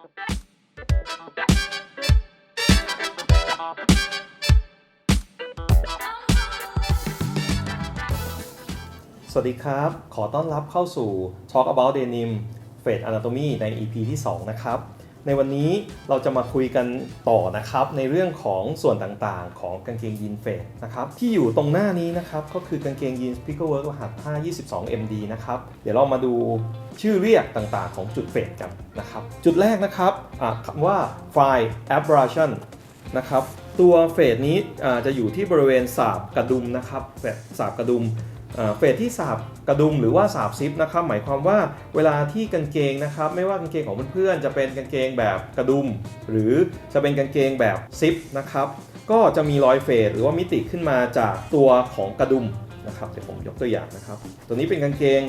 สวัสดีครับ ขอต้อนรับเข้าสู่ Talk About Denim Fade Anatomy ใน EP ที่ 2 นะครับ ในวันนี้เราจะมาคุยกันต่อนะครับ ในเรื่องของส่วนต่างๆ ของกางเกงยีนเฟดนะครับ ที่อยู่ตรงหน้านี้นะครับ ก็คือกางเกงยีน Pickle Work รหัส522 MD นะครับ เดี๋ยวเรามาดู ชื่อเรียกต่างๆ ของจุดเฟดกันนะครับ จุดแรกนะครับคำว่า Fine Abrasion นะครับตัวเฟดนี้จะอยู่ที่บริเวณสาบกระดุมนะครับแบบสาบกระดุมเฟดที่สาบกระดุมหรือว่าสาบซิปนะครับหมายความว่าเวลาที่กางเกงนะครับไม่ว่ากางเกงของเพื่อนๆจะเป็นกางเกงแบบกระดุม หรือจะเป็นกางเกงแบบซิปนะครับก็จะมีรอยเฟดหรือว่ามิติขึ้นมาจากตัวของกระดุมนะครับเดี๋ยวผมยกตัวอย่างนะครับ ตัวนี้เป็นกางเกง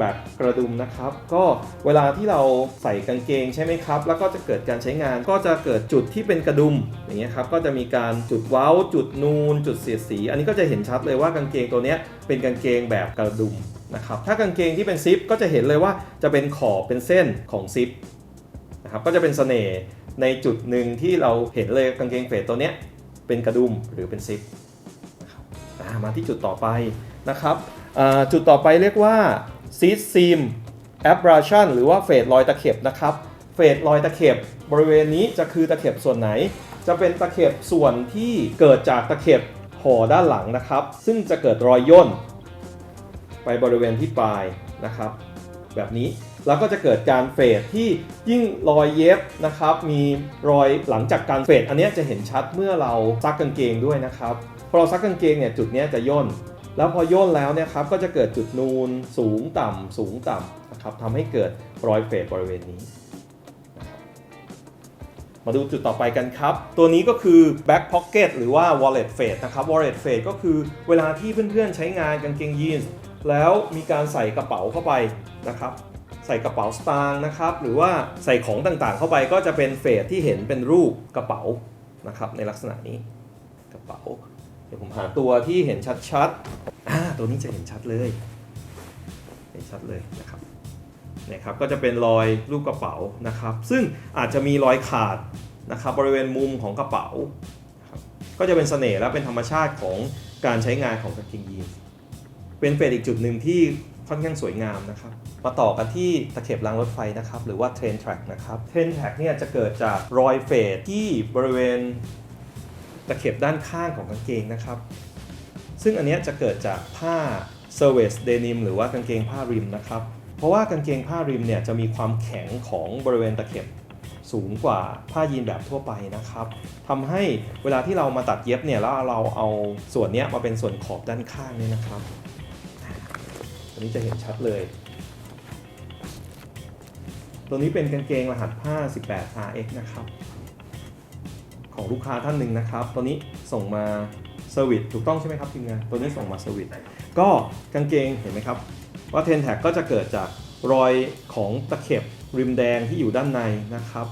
แบบกระดุมนะครับ ก็เวลาที่เราใส่กางเกงใช่ไหมครับ แล้วก็จะเกิดการใช้งาน ก็จะเกิดจุดที่เป็นกระดุมอย่างเงี้ยครับ ก็จะมีการจุดเว้า จุดนูน จุดเสียดสี อันนี้ก็จะเห็นชัดเลยว่ากางเกงตัวเนี้ยเป็นกางเกงแบบกระดุมนะครับ ถ้ากางเกงที่เป็นซิปก็จะเห็นเลยว่าจะเป็นขอบเป็นเส้นของซิปนะครับ ก็จะเป็นเสน่ห์ในจุดหนึ่งที่เราเห็นเลยกางเกงเฟดตัวเนี้ยเป็นกระดุมหรือเป็นซิปนะครับมาที่จุดต่อไปนะครับจุดต่อไปเรียกว่า ซีดซีมแอ b ราชันหรือว่าเฟดรอยตะเข็บนะครับ เฟดรอยตะเข็บบริเวณนี้จะคือตะเข็บส่วนไหน จะเป็นตะเข็บส่วนที่เกิดจากตะเข็บห่อด้านหลังนะครับ ซึ่งจะเกิดรอยย่น ไปบริเวณที่ปลายนะครับ แบบนี้แล้วก็จะเกิดการเฟดที่ยิ่งรอยเย็บนะครับ มีรอยหลังจากการเฟดอันนี้จะเห็นชัดเมื่อเราซักกางเกงด้วยนะครับพอเราซักกางเกงเนี่ยจุดนี้จะย่น แล้วพอย่นแล้วเนี่ยครับก็จะเกิดจุดนูนสูงต่ำสูงต่ำนะครับทำให้เกิดรอยเฟดบริเวณนี้ มาดูจุดต่อไปกันครับ ตัวนี้ก็คือ back pocket หรือว่า wallet fade นะครับ wallet fade ก็คือเวลาที่เพื่อนๆใช้งานกางเกงยีนส์แล้วมีการใส่กระเป๋าเข้าไปนะครับใส่กระเป๋าสตางค์นะครับหรือว่าใส่ของต่างๆเข้าไปก็จะเป็นเฟดที่เห็นเป็นรูปกระเป๋านะครับในลักษณะนี้กระเป๋า เดี๋ยวผมหาตัวที่เห็นชัดๆอ่าตัวนี้จะเห็นชัดเลย เห็นชัดเลยนะครับนี่ครับก็จะเป็นรอยรูปกระเป๋านะครับ ซึ่งอาจจะมีรอยขาดนะครับบริเวณมุมของกระเป๋า ก็จะเป็นเสน่ห์และเป็นธรรมชาติของการใช้งานของกางเกงยีนเป็นเฟดอีกจุดหนึ่งที่ค่อนข้างสวยงามนะครับ มาต่อกันที่ตะเข็บรางรถไฟนะครับ หรือว่า train track นะครับ train track เนี่ยจะเกิดจากรอยเฟดที่บริเวณ ตะเข็บด้านข้างของกางเกงนะครับ ซึ่งอันนี้จะเกิดจากผ้า s e r v i c e denim หรือว่ากางเกงผ้าริมนะครับ เพราะว่ากางเกงผ้าริมเนี่ยจะมีความแข็งของบริเวณตะเข็บสูงกว่าผ้ายีนแบบทั่วไปนะครับทำให้เวลาที่เรามาตัดเย็บเนี่ยแล้วเราเอาส่วนนี้มาเป็นส่วนขอบด้านข้างเนี่ยนะครับตัวนี้จะเห็นชัดเลย ตัวนี้เป็นกางเกงรหัสผ้า 18 RX นะครับ ของลูกค้าท่านหนึ่งนะครับตัวนี้ส่งมาเซอร์วิสถูกต้องใช่ไหมครับทีมงานตัวนี้ส่งมาเซอร์วิสก็กางเกงเห็นไหมครับ ว่าเทนแท็กก็จะเกิดจากรอยของตะเข็บริมแดงที่อยู่ด้านในนะครับ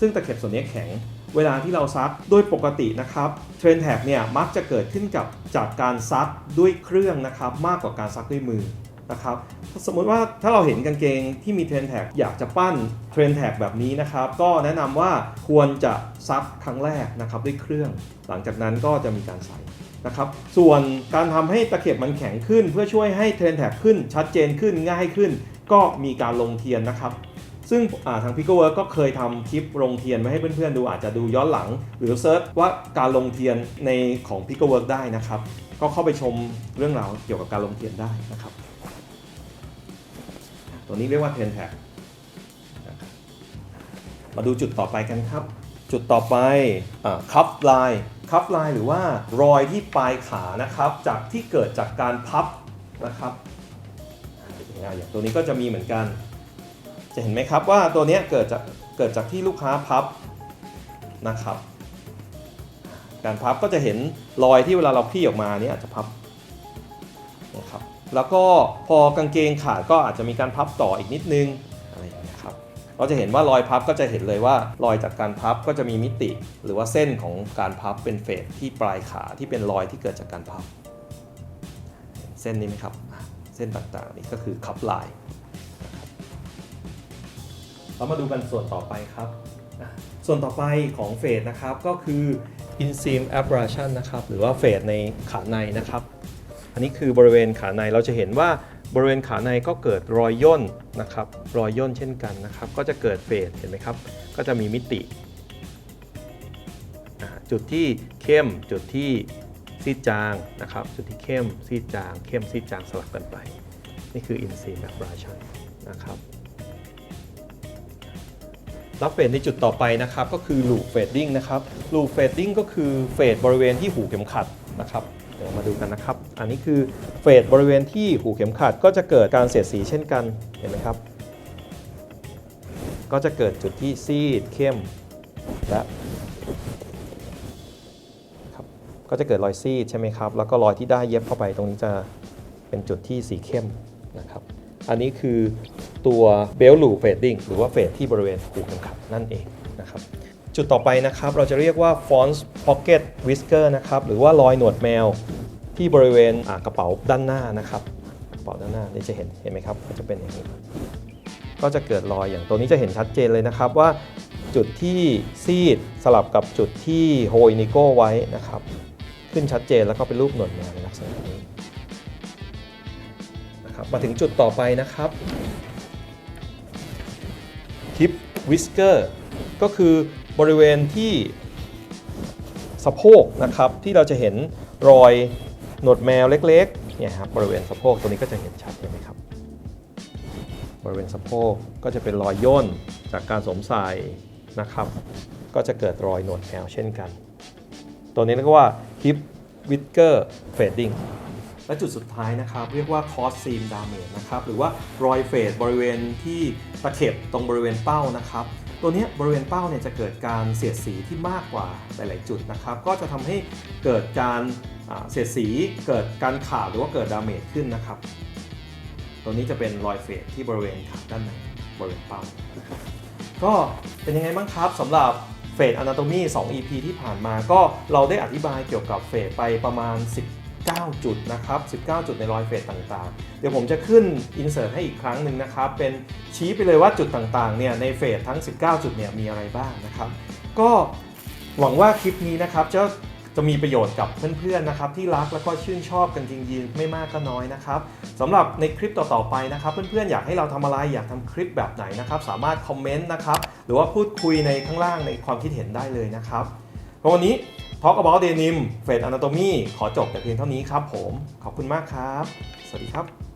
ซึ่งตะเข็บส่วนนี้แข็งเวลาที่เราซักโดยปกตินะครับเทรนแท็กเนี่ยมักจะเกิดขึ้นกับจากการซักด้วยเครื่องนะครับ มากกว่าการซักด้วยมือ นะครับสมมุติว่าถ้าเราเห็นกางเกงที่มีเทรนแท็กอยากจะปั้นเทรนแท็กแบบนี้นะครับ ก็แนะนำว่าควรจะซักครั้งแรกนะครับด้วยเครื่อง หลังจากนั้นก็จะมีการใส่นะครับ ส่วนการทำให้ตะเข็บมันแข็งขึ้น เพื่อช่วยให้เทรนแท็กขึ้นชัดเจนขึ้นง่ายขึ้น ก็มีการลงเทียนนะครับ ซึ่งาทาง p i c o Work ก็เคยทำคลิปลงเทียนไว้ให้เพื่อนๆดูอาจจะดูย้อนหลัง หรือเซิร์ชว่าการลงเทียนในของ p i c o Work ได้นะครับ ก็เข้าไปชมเรื่องราวเกี่ยวกับการลงเทียนได้นะครับ ตัวนี้เรียกว่า10 tag นะครับมาดูจุดต่อไปกันครับ จุดต่อไปคัพไลน์คัพไลน์หรือว่ารอยที่ปลายขานะครับจากที่เกิดจากการพับนะครับอ่าอย่างตัวนี้ก็จะมีเหมือนกัน จะเห็นไหมครับว่าตัวนี้เกิดจากเกิดจากที่ลูกค้าพับนะครับ การพับก็จะเห็นรอยที่เวลาเราคลี่ออกมาเนี่ยอาจจะพับนะครับ แล้วก็พอกางเกงขาดก็อาจจะมีการพับต่ออีกนิดนึงอะไรอย่างเงี้ยครับเราจะเห็นว่ารอยพับก็จะเห็นเลยว่ารอยจากการพับก็จะมีมิติ หรือว่าเส้นของการพับเป็นเฟสที่ปลายขาที่เป็นรอยที่เกิดจากการพับ เส้นนี้ไหมครับ เส้นต่างๆ นี่ก็คือคัพไลน์เรามาดูกันส่วนต่อไปครับ ส่วนต่อไปของเฟสนะครับก็คือ inseam abrasion นะครับหรือว่าเฟสในขาในนะครับ อันนี้คือบริเวณขาในเราจะเห็นว่าบริเวณขาในก็เกิดรอยย่นนะครับ รอยย่นเช่นกันนะครับ ก็จะเกิดเฟสเห็นไหมครับ ก็จะมีมิติ จุดที่เข้มจุดที่ซีดจางนะครับ จุดที่เข้มซีดจาง เข้มซีดจางสลับกันไป นี่คือ inseam abrasion นะครับรับเฟดในจุดต่อไปนะครับก็คือ loop fading นะครับ loop fading ก็คือเฟดบริเวณที่หูเข็มขัดนะครับ เดี๋ยวมาดูกันนะครับ อันนี้คือเฟดบริเวณที่หูเข็มขัดก็จะเกิดการเสียดสีเช่นกันเห็นไหมครับ ก็จะเกิดจุดที่ซีดเข้มและครับก็จะเกิดรอยซีดใช่ไหมครับ แล้วก็รอยที่ได้เย็บเข้าไปตรงนี้จะเป็นจุดที่สีเข้มนะครับอันนี้คือตัวเบลลูเฟดดิ้งหรือว่าเฟดที่บริเวณหูเข็มขัดนั่นเองนะครับ จุดต่อไปนะครับ เราจะเรียกว่า f o n t Pocket Whisker นะครับ หรือว่ารอยหนวดแมวที่บริเวณกระเป๋าด้านหน้านะครับกระเป๋าด้านหน้านี่จะเห็นเห็นไหมครับก็จะเป็นอย่างนี้ ก็จะเกิดรอยอย่างตัวนี้จะเห็นชัดเจนเลยนะครับว่าจุดที่ซีดสลับกับจุดที่โฮอินิโกไว้นะครับ ขึ้นชัดเจนแล้วก็เป็นรูปหนวดแมวในลักษณะนี้นะครับมาถึงจุดต่อไปนะครับทิปวิสเกอร์ก็คือ บริเวณที่สะโพกนะครับที่เราจะเห็นรอยหนวดแมวเล็กๆเนี่ยครับบริเวณสะโพกตัวนี้ก็จะเห็นชัดเลยไหมครับ บริเวณสะโพกก็จะเป็นรอยย่นจากการสวมใส่นะครับ ก็จะเกิดรอยหนวดแมวเช่นกัน ตัวนี้เรียกว่า hip whisker fading และจุดสุดท้ายนะครับ เรียกว่า cross seam damage นะครับ หรือว่ารอยเฟดบริเวณที่ตะเข็บตรงบริเวณเป้านะครับ ตัวนี้บริเวณเป้าเนี่ยจะเกิดการเสียดสีที่มากกว่าหลาย ๆ จุดนะครับ ก็จะทำให้เกิดการเสียดสีเกิดการขาดหรือว่าเกิดดาเมจขึ้นนะครับ ตัวนี้จะเป็นรอยเฟดที่บริเวณขาด้านในบริเวณเป้า ก็เป็นยังไงบ้างครับสำหรับเฟดอนาโตมี2 EP ที่ผ่านมาก็เราได้อธิบายเกี่ยวกับเฟดไปประมาณ 19 จุดนะครับ 19 จุดในรอยเฟดต่างๆ เดี๋ยวผมจะขึ้นอินเสิร์ตให้อีกครั้งหนึ่งนะครับ เป็นชี้ไปเลยว่าจุดต่างๆ เนี่ยในเฟดทั้ง 19 จุดเนี่ยมีอะไรบ้างนะครับ ก็หวังว่าคลิปนี้นะครับจะจะมีประโยชน์กับเพื่อนๆนะครับที่รักแล้วก็ชื่นชอบกันจริงๆไม่มากก็น้อยนะครับสำหรับในคลิปต่อๆไปนะครับเพื่อนๆอยากให้เราทำอะไรอยากทำคลิปแบบไหนนะครับสามารถคอมเมนต์นะครับหรือว่าพูดคุยในข้างล่างในความคิดเห็นได้เลยนะครับวันนี้ Talk about denim Fade Anatomy ขอจบแต่เพียงเท่านี้ครับผม ขอบคุณมากครับ สวัสดีครับ